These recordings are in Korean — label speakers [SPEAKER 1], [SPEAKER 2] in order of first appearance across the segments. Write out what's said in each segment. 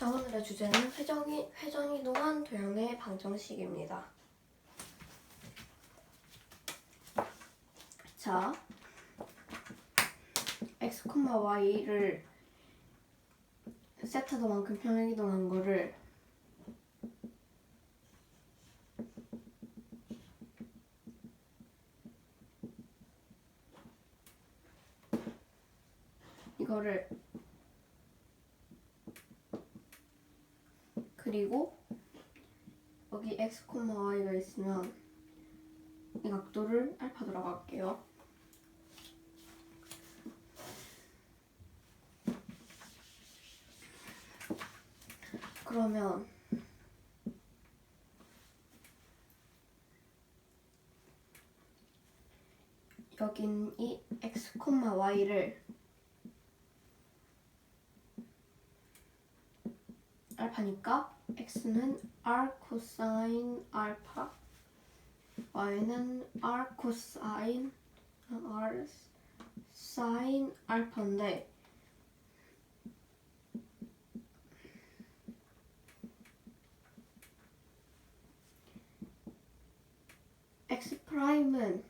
[SPEAKER 1] 자, 오늘의 주제는 회전이, 회전이동한 도형의 방정식입니다. 자, x, y를 세타도만큼 평행이동한 거를 이거를 그리고 여기 x, y가 있으면 이 각도를 알파도라고 할게요. 그러면 여긴 이 x, y를 알파니까 x는 r 코사인 알파 y는 r 코사인 r 사인 알파인데 x 프라임은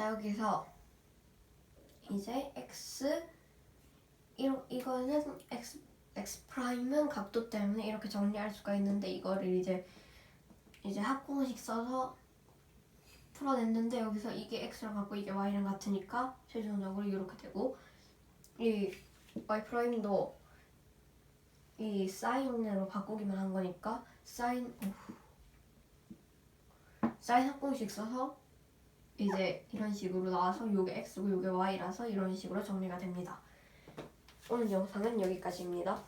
[SPEAKER 1] 자 여기서 이제 x 이거는 x x 프라임은 각도 때문에 이렇게 정리할 수가 있는데 이거를 이제 이제 합공식 써서 풀어냈는데 여기서 이게 x랑 같고 이게 y랑 같으니까 최종적으로 이렇게 되고 이 y 프라임도 이 사인으로 바꾸기만 한 거니까 사인 오후. 사인 합공식 써서 이제 이런 식으로 나와서 요게 x고 요게 y라서 이런 식으로 정리가 됩니다. 오늘 영상은 여기까지입니다.